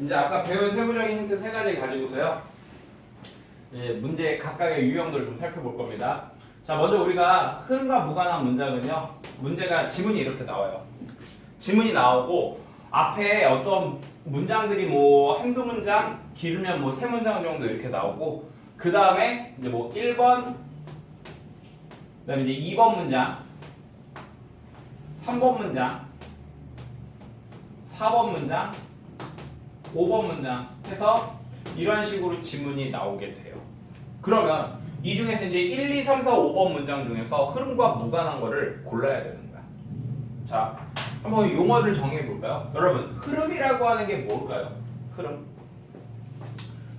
이제 아까 배운 세부적인 힌트 세 가지 가지고서요. 이제 문제 각각의 유형들을 좀 살펴볼 겁니다. 자, 먼저 우리가 흐름과 무관한 문장은요. 문제가 지문이 이렇게 나와요. 지문이 나오고 앞에 어떤 문장들이 뭐 한두 문장, 길으면 뭐 세 문장 정도 이렇게 나오고 그 다음에 이제 뭐 1번, 그 다음에 이제 2번 문장, 3번 문장, 4번 문장, 5번 문장 해서 이런 식으로 지문이 나오게 돼요. 그러면 이 중에서 이제 1, 2, 3, 4, 5번 문장 중에서 흐름과 무관한 거를 골라야 되는 거야. 자, 한번 용어를 정해 볼까요? 여러분, 흐름이라고 하는 게 뭘까요? 흐름.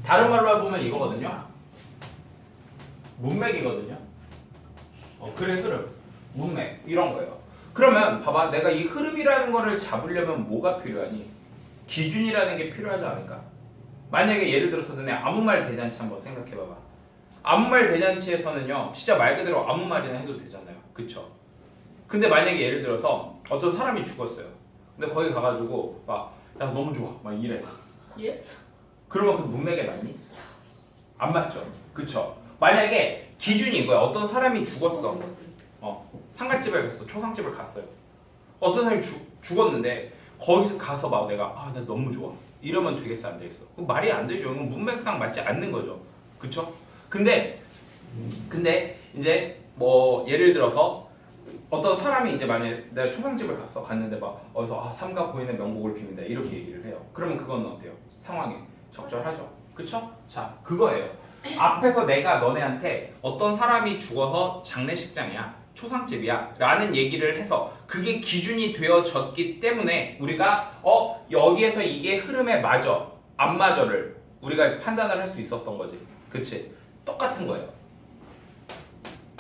다른 말로 해보면 이거거든요. 문맥이거든요. 어, 그래 흐름. 문맥 이런 거예요. 그러면 봐봐, 내가 이 흐름이라는 거를 잡으려면 뭐가 필요하니? 기준이라는 게 필요하지 않을까? 만약에 예를 들어서 너네 아무 말 대잔치 한번 생각해봐봐. 아무 말 대잔치에서는요, 진짜 말 그대로 아무 말이나 해도 되잖아요. 그쵸? 근데 만약에 예를 들어서 어떤 사람이 죽었어요. 근데 거기 가가지고 막, 야, 너무 좋아. 막 이래. 예? 그러면 그 문맥에 맞니? 안 맞죠? 그쵸? 만약에 기준이 이거야. 어떤 사람이 죽었어. 어, 상갓집에 갔어. 초상집을 갔어요. 어떤 사람이 죽, 죽었는데 거기서 가서 막 내가 아, 나 너무 좋아. 이러면 되겠어, 안 되겠어? 그럼 말이 안 되죠. 이건 문맥상 맞지 않는 거죠. 그쵸? 근데 근데 이제 뭐 예를 들어서 어떤 사람이 이제 만약에 내가 초상집을 갔어. 갔는데 막 어디서 아, 삼가 고인의 명복을 빕니다. 이렇게 얘기를 해요. 그러면 그건 어때요? 상황에 적절하죠. 그쵸? 자, 그거예요. 앞에서 내가 너네한테 어떤 사람이 죽어서 장례식장이야, 초상집이야 라는 얘기를 해서 그게 기준이 되어졌기 때문에 우리가 어 여기에서 이게 흐름에 맞아 안 맞아를 우리가 판단을 할 수 있었던 거지. 그치? 똑같은 거예요.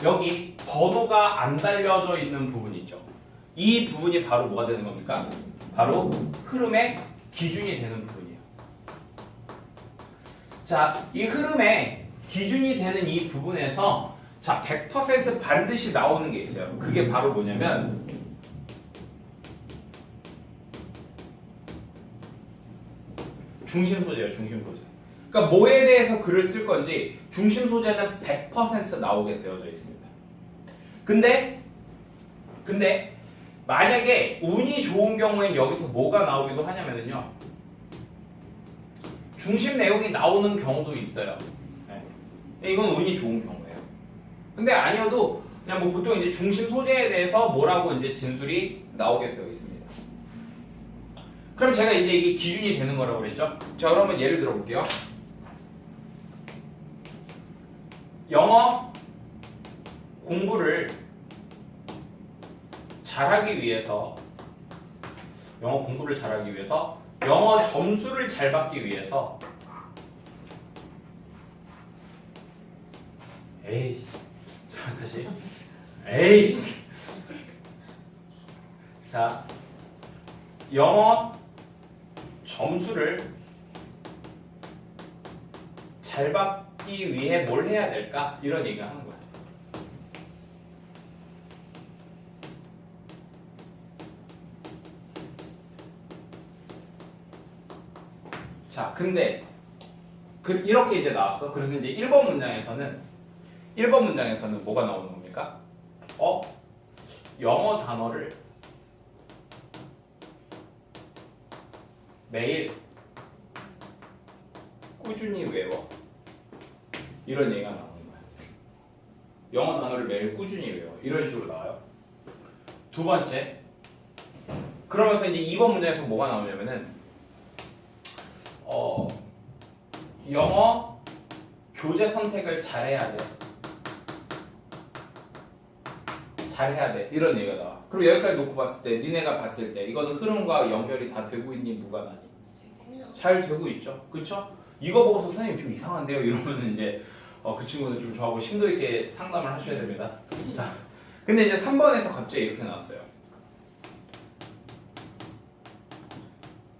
여기 번호가 안 달려져 있는 부분 있죠. 이 부분이 바로 뭐가 되는 겁니까? 바로 흐름의 기준이 되는 부분이에요. 자, 이 흐름의 기준이 되는 이 부분에서 자, 100% 반드시 나오는 게 있어요. 그게 바로 뭐냐면 중심 소재예요, 중심 소재. 그러니까 뭐에 대해서 글을 쓸 건지 중심 소재는 100% 나오게 되어져 있습니다. 근데 근데 만약에 운이 좋은 경우엔 여기서 뭐가 나오기도 하냐면요. 중심 내용이 나오는 경우도 있어요. 네. 이건 운이 좋은 경우예요. 근데 아니어도 그냥 뭐 보통 이제 중심 소재에 대해서 뭐라고 이제 진술이 나오게 되어 있습니다. 그럼 제가 이제 이게 기준이 되는 거라고 그랬죠? 자, 그러면 예를 들어 볼게요. 영어 공부를 잘하기 위해서 영어 공부를 잘하기 위해서 영어 점수를 잘 받기 위해서 에이 자 다시 에이 자 영어 점수를 잘 받기 위해 뭘 해야 될까 이런 얘기를 하는 거야. 자, 근데 그 이렇게 이제 나왔어. 그래서 이제 1번 문장에서는 1번 문장에서는 뭐가 나오는 겁니까? 어? 영어 단어를 매일 꾸준히 외워. 이런 얘기가 나오는 거야. 영어 단어를 매일 꾸준히 외워. 이런 식으로 나와요. 두 번째. 그러면서 이제 2번 문장에서 뭐가 나오냐면은 어, 영어 교재 선택을 잘해야 돼. 잘해야 돼. 이런 얘기가 나와. 그럼 여기까지 놓고 봤을 때, 니네가 봤을 때, 이거는 흐름과 연결이 다 되고 있니, 무관하니? 잘 되고 있죠. 그쵸? 이거 보고서 선생님 좀 이상한데요? 이러면은 이제, 어, 그 친구는 좀 저하고 심도 있게 상담을 하셔야 됩니다. 자. 근데 이제 3번에서 갑자기 이렇게 나왔어요.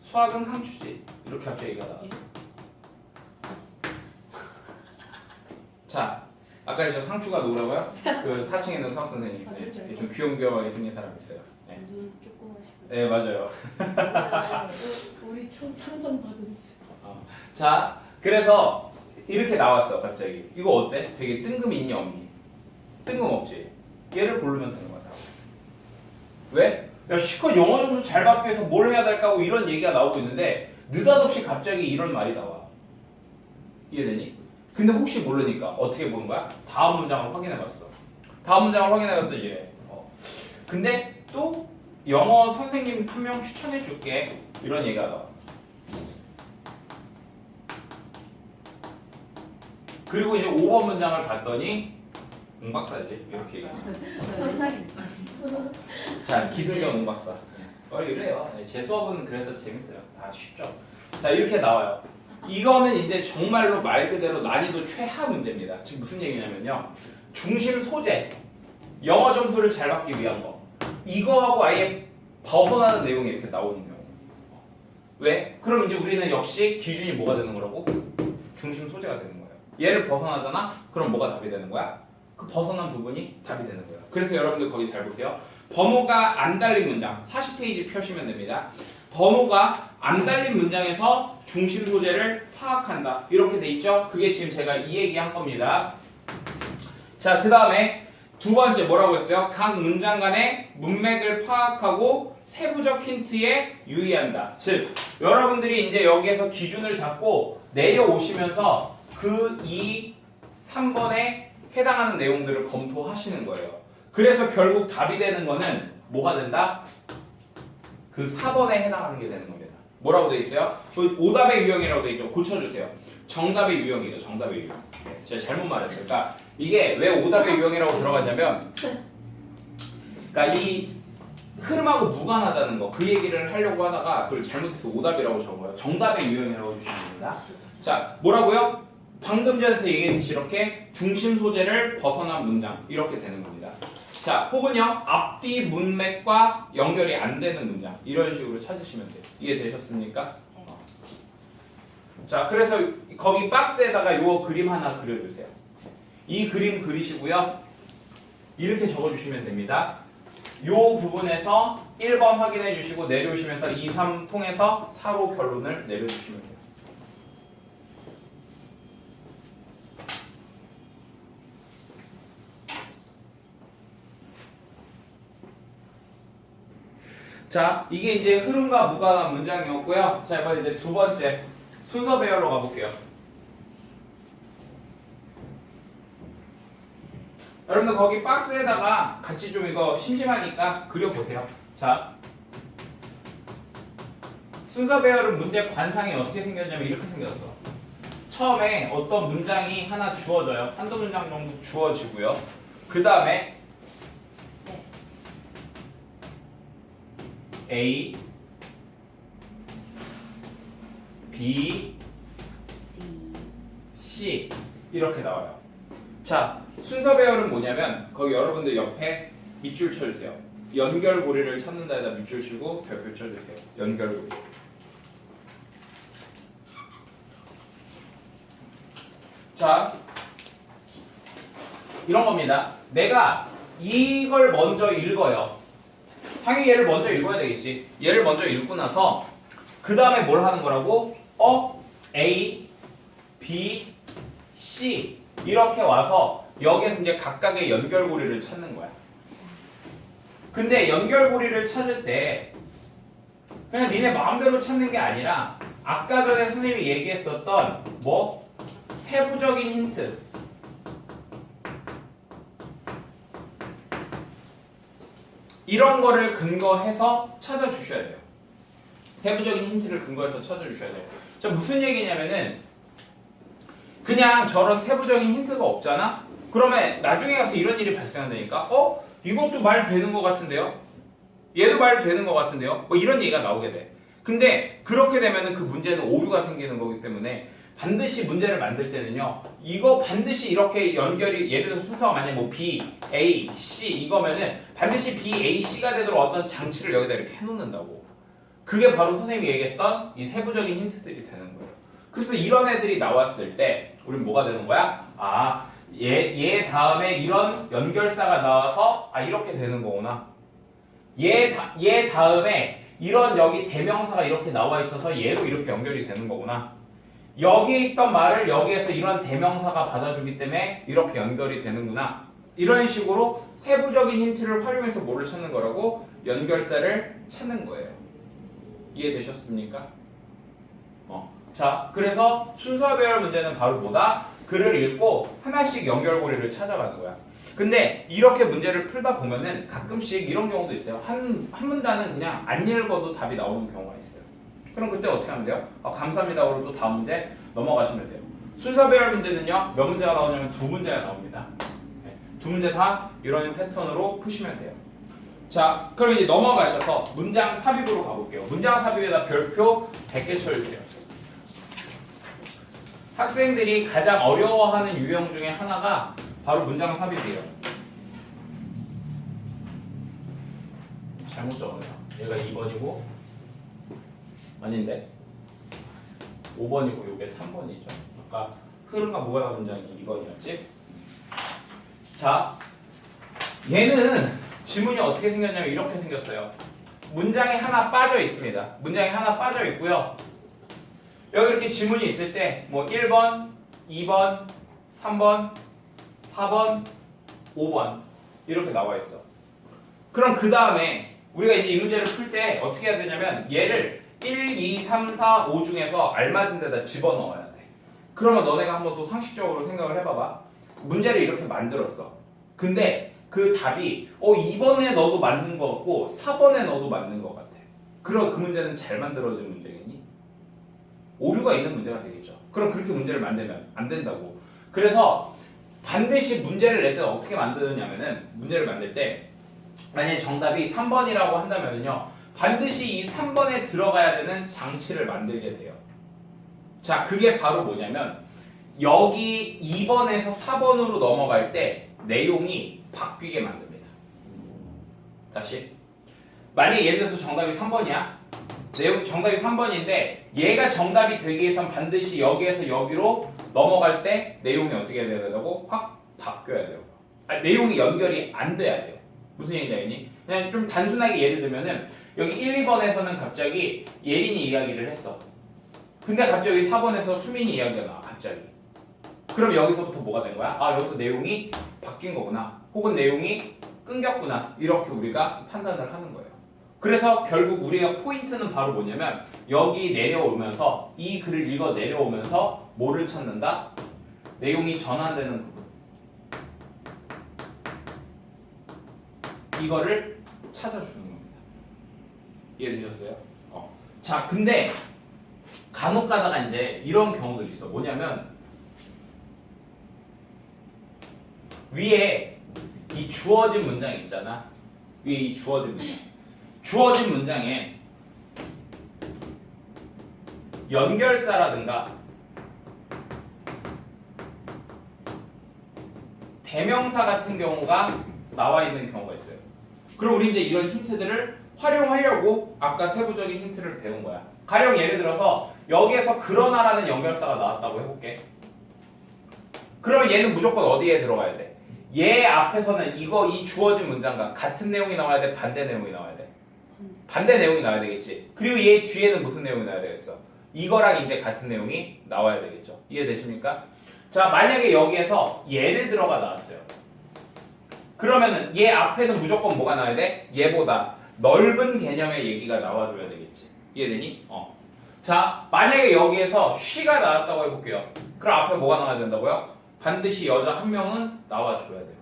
수학은 상추지. 이렇게 갑자기 얘기가 나왔어. 자, 아까 저 상추가 누구라고요? 그 4층에 있는 수학 선생님. 네, 좀 귀염귀염하게 생긴 사람 있어요. 네. 눈 조그마시고. 네 맞아요. 우리 처음 상담 받았어. 자 그래서 이렇게 나왔어 갑자기. 이거 어때? 되게 뜬금이 있니 없니? 뜬금 없지. 얘를 고르면 되는 거다. 왜? 야 시컷 영어 점수 잘 받기 위해서 뭘 해야 될까 하고 이런 얘기가 나오고 있는데 느닷없이 갑자기 이런 말이 나와. 이해되니? 근데 혹시 모르니까 어떻게 보는 거야? 다음 문장을 확인해봤어. 다음 문장을 확인해봤더니 이래. 어. 근데 또 영어 선생님 한 명 추천해줄게. 이런 얘기가 나와. 그리고 이제 5번 문장을 봤더니 웅박사지 이렇게 얘기해. 자 기승전 웅박사 어 이래요 네, 제 수업은 그래서 재밌어요 다 쉽죠 자 이렇게 나와요 이거는 이제 정말로 말 그대로 난이도 최하 문제입니다 지금 무슨 얘기냐면요 중심 소재 영어 점수를 잘 받기 위한 거 이거하고 아예 벗어나는 내용이 이렇게 나오는 경우 왜? 그럼 이제 우리는 역시 기준이 뭐가 되는 거라고? 중심 소재가 되는 거예요 얘를 벗어나잖아? 그럼 뭐가 답이 되는 거야? 그 벗어난 부분이 답이 되는 거예요 그래서 여러분들 거기 잘 보세요 번호가 안 달린 문장 40페이지 펴시면 됩니다. 번호가 안 달린 문장에서 중심 소재를 파악한다. 이렇게 돼 있죠? 그게 지금 제가 이 얘기한 겁니다. 자, 그 다음에 두 번째 뭐라고 했어요? 각 문장 간의 문맥을 파악하고 세부적 힌트에 유의한다. 즉, 여러분들이 이제 여기에서 기준을 잡고 내려오시면서 그 2, 3번에 해당하는 내용들을 검토하시는 거예요. 그래서 결국 답이 되는 거는 뭐가 된다? 그 4번에 해당하는 게 되는 겁니다. 뭐라고 돼 있어요? 그 오답의 유형이라고 돼 있죠. 고쳐주세요. 정답의 유형이죠. 정답의 유형. 네, 제가 잘못 말했어요. 그러니까 이게 왜 오답의 유형이라고 들어갔냐면, 그러니까 이 흐름하고 무관하다는 거 그 얘기를 하려고 하다가 그걸 잘못해서 오답이라고 적어요. 정답의 유형이라고 해주시면 됩니다. 자, 뭐라고요? 방금 전에서 얘기했듯이 이렇게 중심 소재를 벗어난 문장 이렇게 되는 겁니다. 자, 혹은요 앞뒤 문맥과 연결이 안 되는 문장 이런 식으로 찾으시면 돼요. 이해되셨습니까? 어. 자, 그래서 거기 박스에다가 요 그림 하나 그려주세요. 이 그림 그리시고요. 이렇게 적어주시면 됩니다. 요 부분에서 1번 확인해 주시고 내려오시면서 2, 3 통해서 4로 결론을 내려주시면 돼요. 자, 이게 이제 흐름과 무관한 문장이었고요. 자, 이번 이제 두 번째 순서 배열로 가볼게요. 여러분들 거기 박스에다가 같이 좀 이거 심심하니까 그려보세요. 자, 순서 배열은 문제 관상이 어떻게 생겼냐면 이렇게 생겼어. 처음에 어떤 문장이 하나 주어져요. 한두 문장 정도 주어지고요. 그 다음에 A, B, C 이렇게 나와요. 자, 순서 배열은 뭐냐면 거기 여러분들 옆에 밑줄 쳐주세요. 연결고리를 찾는 데다 밑줄 치고 별표 쳐주세요. 연결고리. 자, 이런 겁니다. 내가 이걸 먼저 읽어요. 당연히 얘를 먼저 읽어야 되겠지. 얘를 먼저 읽고 나서 그 다음에 뭘 하는 거라고? 어, A, B, C 이렇게 와서 여기에서 이제 각각의 연결고리를 찾는 거야. 근데 연결고리를 찾을 때 그냥 니네 마음대로 찾는 게 아니라 아까 전에 선생님이 얘기했었던 뭐 세부적인 힌트 이런 거를 근거해서 찾아주셔야 돼요. 세부적인 힌트를 근거해서 찾아주셔야 돼요. 자 무슨 얘기냐면은 그냥 저런 세부적인 힌트가 없잖아? 그러면 나중에 가서 이런 일이 발생한다니까? 어? 이것도 말 되는 것 같은데요? 얘도 말 되는 것 같은데요? 뭐 이런 얘기가 나오게 돼. 근데 그렇게 되면은 그 문제는 오류가 생기는 거기 때문에 반드시 문제를 만들 때는요. 이거 반드시 이렇게 연결이 예를 들어서 순서가 만약에 뭐 B, A, C 이거면은 반드시 B, A, C가 되도록 어떤 장치를 여기다 이렇게 해놓는다고. 그게 바로 선생님이 얘기했던 이 세부적인 힌트들이 되는 거예요. 그래서 이런 애들이 나왔을 때 우린 뭐가 되는 거야? 아, 얘, 얘 다음에 이런 연결사가 나와서 아 이렇게 되는 거구나. 얘, 다, 얘 다음에 이런 여기 대명사가 이렇게 나와 있어서 얘로 이렇게 연결이 되는 거구나. 여기 있던 말을 여기에서 이런 대명사가 받아주기 때문에 이렇게 연결이 되는구나. 이런 식으로 세부적인 힌트를 활용해서 뭐를 찾는 거라고 연결사를 찾는 거예요. 이해되셨습니까? 어. 자, 그래서 순서 배열 문제는 바로 뭐다? 글을 읽고 하나씩 연결고리를 찾아가는 거야. 근데 이렇게 문제를 풀다 보면은 가끔씩 이런 경우도 있어요. 한, 한 문단은 그냥 안 읽어도 답이 나오는 경우가 있어요. 그럼 그때 어떻게 하면 돼요? 아, 감사합니다. 그리고 또 다음 문제 넘어가시면 돼요. 순서 배열 문제는요, 몇 문제가 나오냐면 두 문제가 나옵니다. 네, 두 문제 다 이런 패턴으로 푸시면 돼요. 자, 그럼 이제 넘어가셔서 문장 삽입으로 가볼게요. 문장 삽입에다 별표 100개 쳐주세요. 학생들이 가장 어려워하는 유형 중에 하나가 바로 문장 삽입이에요. 잘못 적었네요. 얘가 2번이고 아닌데 5번이고 이게 3번이죠. 아까 흐름과 무관한 문장이 2번이었지. 자, 얘는 지문이 어떻게 생겼냐면 이렇게 생겼어요. 문장이 하나 빠져 있습니다. 문장이 하나 빠져 있고요. 여기 이렇게 지문이 있을 때 뭐 1번, 2번, 3번, 4번, 5번 이렇게 나와 있어. 그럼 그 다음에 우리가 이제 이 문제를 풀 때 어떻게 해야 되냐면 얘를 1, 2, 3, 4, 5 중에서 알맞은 데다 집어넣어야 돼. 그러면 너네가 한번 또 상식적으로 생각을 해봐봐. 문제를 이렇게 만들었어. 근데 그 답이 어 2번에 넣어도 맞는 것 같고 4번에 넣어도 맞는 것 같아. 그럼 그 문제는 잘 만들어진 문제겠니? 오류가 있는 문제가 되겠죠. 그럼 그렇게 문제를 만들면 안 된다고. 그래서 반드시 문제를 낼 때는 어떻게 만드느냐면은 문제를 만들 때 만약에 정답이 3번이라고 한다면은요 반드시 이 3번에 들어가야 되는 장치를 만들게 돼요. 자 그게 바로 뭐냐면 여기 2번에서 4번으로 넘어갈 때 내용이 바뀌게 만듭니다. 다시 만약에 예를 들어서 정답이 3번이야. 내용 정답이 3번인데 얘가 정답이 되기 위해선 반드시 여기에서 여기로 넘어갈 때 내용이 어떻게 돼야 된다고 확 바뀌어야 돼요. 아, 내용이 연결이 안 돼야 돼요. 무슨 얘기인지 알겠니? 그냥 좀 단순하게 예를 들면은 여기 1, 2번에서는 갑자기 예린이 이야기를 했어. 근데 갑자기 여기 4번에서 수민이 이야기가 나와 갑자기. 그럼 여기서부터 뭐가 된 거야? 아 여기서 내용이 바뀐 거구나. 혹은 내용이 끊겼구나. 이렇게 우리가 판단을 하는 거예요. 그래서 결국 우리가 포인트는 바로 뭐냐면 여기 내려오면서 이 글을 읽어 내려오면서 뭐를 찾는다? 내용이 전환되는 부분. 이거를 찾아주는 겁니다. 이해되셨어요? 어. 자, 근데 간혹 가다가 이제 이런 경우도 있어. 뭐냐면 위에 이 주어진 문장 있잖아. 위에 이 주어진 문장. 주어진 문장에 연결사라든가 대명사 같은 경우가 나와 있는 경우가 있어요. 그럼 우리 이제 이런 힌트들을 활용하려고 아까 세부적인 힌트를 배운 거야. 가령 예를 들어서 여기에서 그러나라는 연결사가 나왔다고 해볼게. 그러면 얘는 무조건 어디에 들어가야 돼? 얘 앞에서는 이거 이 주어진 문장과 같은 내용이 나와야 돼? 반대 내용이 나와야 돼? 반대 내용이 나와야 되겠지. 그리고 얘 뒤에는 무슨 내용이 나와야 되겠어? 이거랑 이제 같은 내용이 나와야 되겠죠. 이해되십니까? 자, 만약에 여기에서 예를 들어가 나왔어요. 그러면은 얘 앞에는 무조건 뭐가 나와야 돼? 얘보다 넓은 개념의 얘기가 나와줘야 되겠지. 이해되니? 어. 자, 만약에 여기에서 she가 나왔다고 해볼게요. 그럼 앞에 뭐가 나와야 된다고요? 반드시 여자 한 명은 나와줘야 돼요.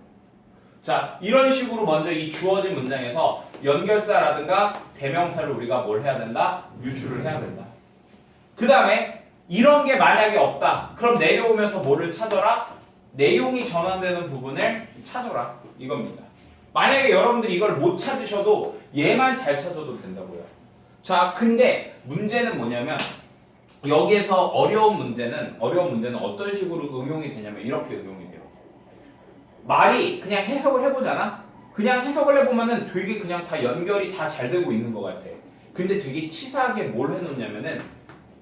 자, 이런 식으로 먼저 이 주어진 문장에서 연결사라든가 대명사를 우리가 뭘 해야 된다? 유추를 해야 된다. 그 다음에 이런 게 만약에 없다. 그럼 내려오면서 뭐를 찾아라? 내용이 전환되는 부분을 찾아라. 이겁니다. 만약에 여러분들이 이걸 못 찾으셔도 얘만 잘 찾아도 된다고요. 자, 근데 문제는 뭐냐면 여기에서 어려운 문제는 어려운 문제는 어떤 식으로 응용이 되냐면 이렇게 응용이 돼요. 말이 그냥 해석을 해보잖아. 그냥 해석을 해보면은 되게 그냥 다 연결이 다 잘 되고 있는 것 같아. 근데 되게 치사하게 뭘 해놓냐면은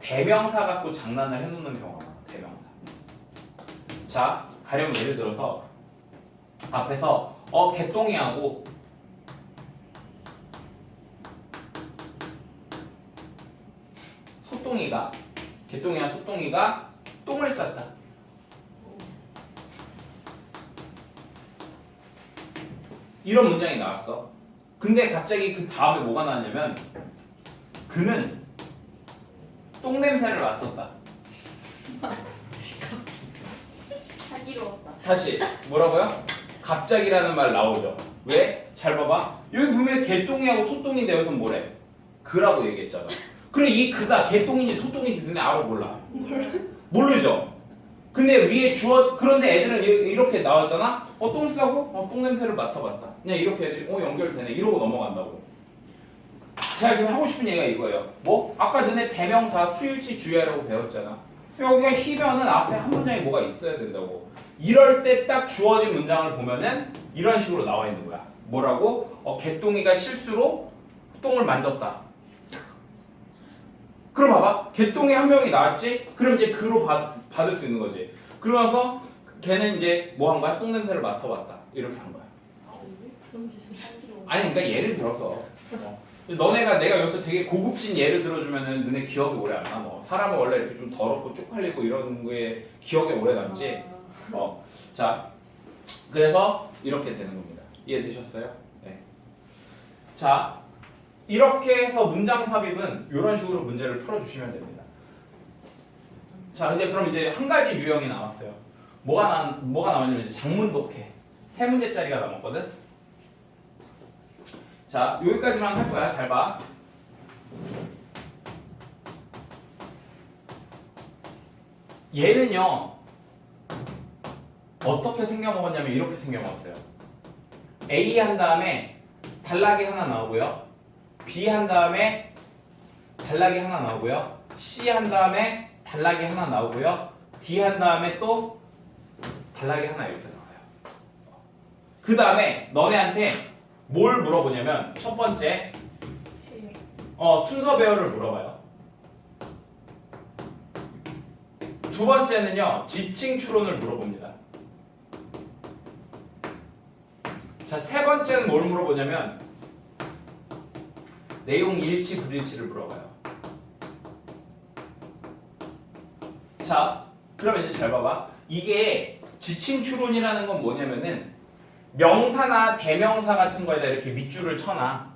대명사 갖고 장난을 해놓는 경우가 많아. 대명사. 자, 가령 예를 들어서 앞에서 어 개똥이 하고 소똥이가 개똥이와 소똥이가 똥을 쌌다. 이런 문장이 나왔어. 근데 갑자기 그 다음에 뭐가 나왔냐면 그는 똥 냄새를 맡았다. 자기로웠다. 다시 뭐라고요? 갑자기라는 말 나오죠. 왜? 잘 봐봐. 여기 분명히 개똥이하고 소똥인데 여기서 뭐래? 그라고 얘기했잖아. 그래 이 그가 개똥인지 소똥인지 눈에 알아 몰라. 모르죠. 근데 위에 주어 그런데 애들은 이- 이렇게 나왔잖아. 어똥 싸고 어똥 냄새를 맡아봤다. 그냥 이렇게 애들이 어 연결되네 이러고 넘어간다고. 제가 지금 하고 싶은 얘기가 이거예요. 뭐 아까 너네 대명사 수일치 주의하라고 배웠잖아. 여기가 희변은 앞에 한 문장에 뭐가 있어야 된다고. 이럴 때 딱 주어진 문장을 보면은 이런 식으로 나와 있는 거야. 뭐라고? 어, 개똥이가 실수로 똥을 만졌다. 그럼 봐봐. 개똥이 한 명이 나왔지? 그럼 이제 그로 받, 받을 수 있는 거지. 그러면서 걔는 이제 뭐 한 거야? 똥 냄새를 맡아봤다. 이렇게 한 거야. 아. 아니 그러니까 예를 들어서 어, 너네가 내가 여기서 되게 고급진 예를 들어주면은 너네 기억에 오래 안 남어. 사람은 원래 이렇게 좀 더럽고 쪽팔리고 이런 거에 기억에 오래 남지. 어, 자, 그래서 이렇게 되는 겁니다. 이해되셨어요? 네. 자, 이렇게 해서 문장 삽입은 이런 식으로 문제를 풀어주시면 됩니다. 자, 이제 그럼 이제 한 가지 유형이 남았어요. 뭐가 나 뭐가 남았냐면 이제 장문 독해 세 문제짜리가 남았거든. 자, 여기까지만 할 거야. 잘 봐. 얘는요. 어떻게 생겨 먹었냐면 이렇게 생겨 먹었어요. A 한 다음에 단락이 하나 나오고요. B 한 다음에 단락이 하나 나오고요. C 한 다음에 단락이 하나 나오고요. D 한 다음에 또 단락이 하나 이렇게 나와요. 그 다음에 너네한테 뭘 물어보냐면 첫 번째. 어, 순서 배열을 물어봐요. 두 번째는요, 지칭 추론을 물어봅니다. 자, 세 번째는 뭘 물어보냐면, 내용 일치, 불일치를 물어봐요. 자, 그럼 이제 잘 봐봐. 이게 지칭 추론이라는 건 뭐냐면은, 명사나 대명사 같은 거에다 이렇게 밑줄을 쳐놔.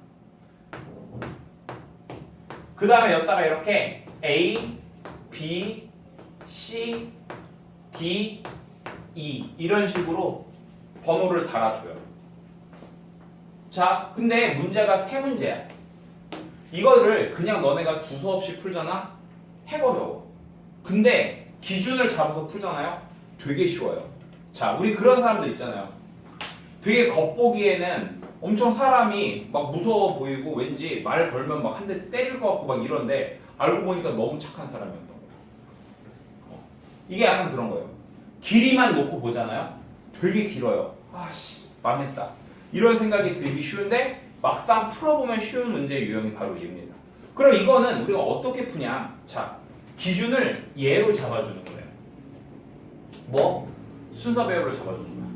그 다음에 여기다가 이렇게 A, B, C, D, E 이런 식으로 번호를 달아줘요. 자, 근데 문제가 세 문제야. 이거를 그냥 너네가 두서 없이 풀잖아? 해버려워. 근데 기준을 잡아서 풀잖아요? 되게 쉬워요. 자, 우리 그런 사람들 있잖아요. 되게 겉보기에는 엄청 사람이 막 무서워 보이고 왠지 말 걸면 막 한 대 때릴 것 같고 막 이런데 알고 보니까 너무 착한 사람이었던 거야. 어. 이게 약간 그런 거예요. 길이만 놓고 보잖아요. 되게 길어요. 아씨 망했다. 이런 생각이 들기 쉬운데 막상 풀어보면 쉬운 문제의 유형이 바로 얘입니다. 그럼 이거는 우리가 어떻게 푸냐? 자 기준을 예로 잡아주는 거예요. 뭐 순서 배열로 잡아주는 거야.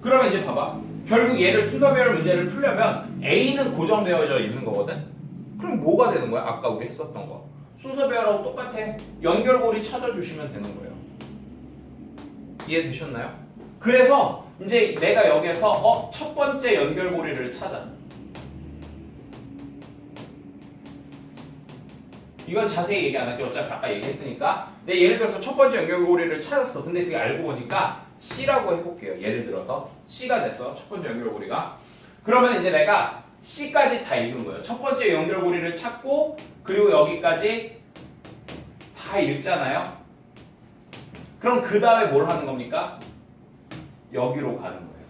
그러면 이제 봐봐. 결국 얘를 순서 배열 문제를 풀려면 A는 고정 되어져 있는 거거든. 그럼 뭐가 되는 거야? 아까 우리 했었던 거. 순서 배열하고 똑같아. 연결고리 찾아주시면 되는 거예요. 이해되셨나요? 그래서 이제 내가 여기서 어, 첫 번째 연결고리를 찾아. 이건 자세히 얘기 안 할게 어차피 아까 얘기했으니까. 내 예를 들어서 첫 번째 연결고리를 찾았어. 근데 그게 알고 보니까 C라고 해볼게요. 예를 들어서 C가 됐어. 첫 번째 연결고리가. 그러면 이제 내가 C까지 다 읽은 거예요. 첫 번째 연결고리를 찾고 그리고 여기까지 다 읽잖아요. 그럼 그 다음에 뭘 하는 겁니까? 여기로 가는 거예요.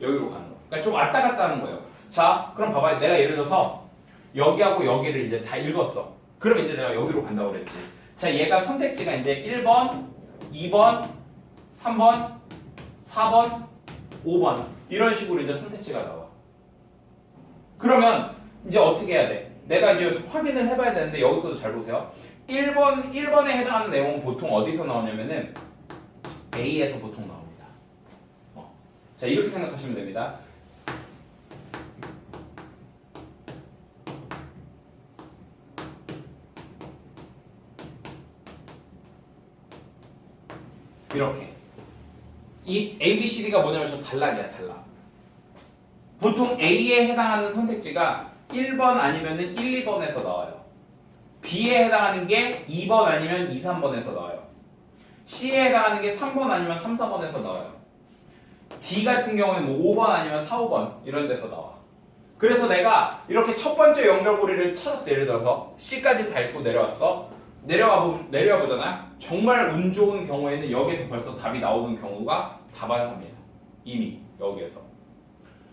여기로 가는 거. 그러니까 좀 왔다 갔다 하는 거예요. 자, 그럼 봐봐요. 내가 예를 들어서 여기하고 여기를 이제 다 읽었어. 그럼 이제 내가 여기로 간다고 그랬지. 자, 얘가 선택지가 이제 1번, 2번, 3번, 4번, 5번 이런 식으로 이제 선택지가 나와. 그러면 이제 어떻게 해야 돼? 내가 이제 확인을 해봐야 되는데 여기서도 잘 보세요. 1번 1번에 해당하는 내용은 보통 어디서 나오냐면은 A에서 보통. 자 이렇게 생각하시면 됩니다. 이렇게. 이 A, B, C, D가 뭐냐면 저 단락이야 단락. 보통 A에 해당하는 선택지가 1번 아니면 1, 2번에서 나와요. B에 해당하는 게 2번 아니면 2, 3번에서 나와요. C에 해당하는 게 3번 아니면 3, 4번에서 나와요. D 같은 경우는 뭐 5번 아니면 4, 5번 이런 데서 나와 그래서 내가 이렇게 첫 번째 연결고리를 찾았어 예를 들어서 C까지 닳고 내려왔어 내려와 보 내려와 보잖아. 정말 운 좋은 경우에는 여기서 벌써 답이 나오는 경우가 다반사입니다. 이미 여기에서.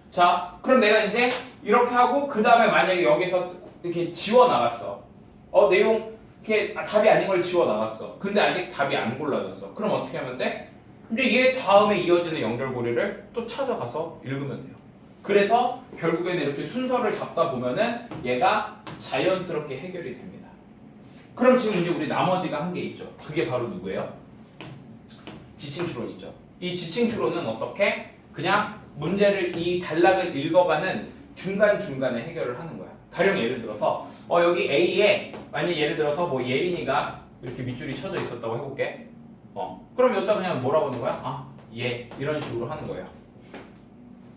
자, 그럼 내가 이제 이렇게 하고 그 다음에 만약에 여기서 이렇게 지워 나갔어. 어 내용 이렇게 아, 답이 아닌 걸 지워 나갔어. 근데 아직 답이 안 골라졌어. 그럼 어떻게 하면 돼? 이제 얘 다음에 이어지는 연결고리를 또 찾아가서 읽으면 돼요. 그래서 결국에는 이렇게 순서를 잡다 보면은 얘가 자연스럽게 해결이 됩니다. 그럼 지금 이제 우리 나머지가 한 게 있죠. 그게 바로 누구예요? 지칭 추론이죠. 이 지칭 추론은 어떻게? 그냥 문제를 이 단락을 읽어가는 중간 중간에 해결을 하는 거야. 가령 예를 들어서 어 여기 A에 만약 예를 들어서 뭐 예린이가 이렇게 밑줄이 쳐져 있었다고 해볼게. 어 그럼 여기다 그냥 뭐라고 하는 거야? 아 예 이런 식으로 하는 거예요.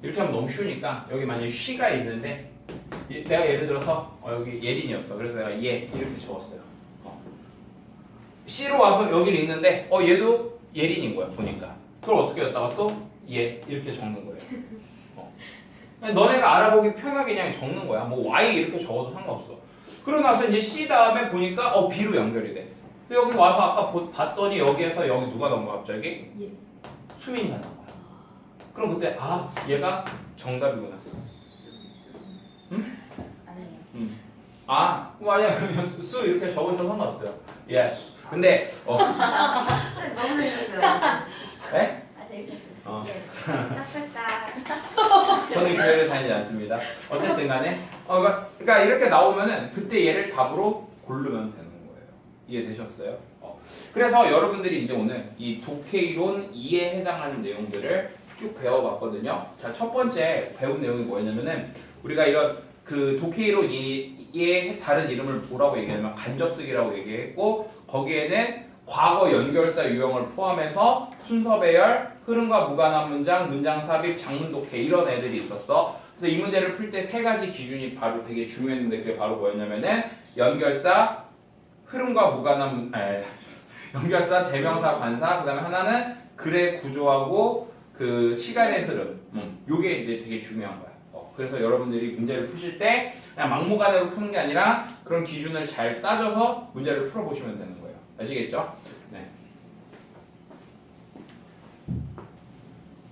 이렇게 하면 너무 쉬우니까 여기 만약에 쉬가 있는데 예- 내가 예를 들어서 어, 여기 예린이었어. 그래서 내가 얘 이렇게 적었어요. 어. C로 와서 여기를 읽는데 어 얘도 예린인 거야 보니까. 그걸 어떻게 했다가 또얘 이렇게 적는 거예요. 어. 너네가 알아보기 편하게 그냥 적는 거야. 뭐 Y 이렇게 적어도 상관없어. 그러고 나서 이제 C 다음에 보니까 어 B로 연결이 돼. 근데 여기 와서 아까 보- 봤더니 여기에서 여기 누가 거야 갑자기? 예. 수민이가 나온 거야. 그럼 그때 아 얘가 정답이구나. 아니에요. 음. 아, 뭐 아니야 그러면 수 이렇게 적으셔도 상관없어요. 예스. 근데 어, 너무 재밌었어요. 네? 아 재밌었어요. 어. 예. 딱딱딱. 저는 교회를 다니지 않습니다. 어쨌든 간에 어, 그러니까- 그러니까 이렇게 나오면은 그때 얘를 답으로 고르면 되는 거예요. 이해되셨어요? 어. 그래서 여러분들이 이제 오늘 이 독해이론 2에 해당하는 내용들을 쭉 배워봤거든요. 자, 첫 번째 배운 내용이 뭐였냐면은 우리가 이런 그 독해이론 2의 다른 이름을 뭐라고 얘기하냐면 간접쓰기라고 얘기했고 거기에는 과거 연결사 유형을 포함해서 순서 배열, 흐름과 무관한 문장, 문장 삽입, 장문 독해 이런 애들이 있었어. 그래서 이 문제를 풀 때 세 가지 기준이 바로 되게 중요했는데 그게 바로 뭐였냐면은 연결사, 흐름과 무관한 문, 에, 연결사, 대명사, 관사, 그 다음에 하나는 글의 구조하고 그 시간의 흐름. 음, 요게 이제 되게 중요한 거야. 어, 그래서 여러분들이 문제를 푸실 때 그냥 막무가내로 푸는 게 아니라 그런 기준을 잘 따져서 문제를 풀어보시면 되는 거예요. 아시겠죠? 네.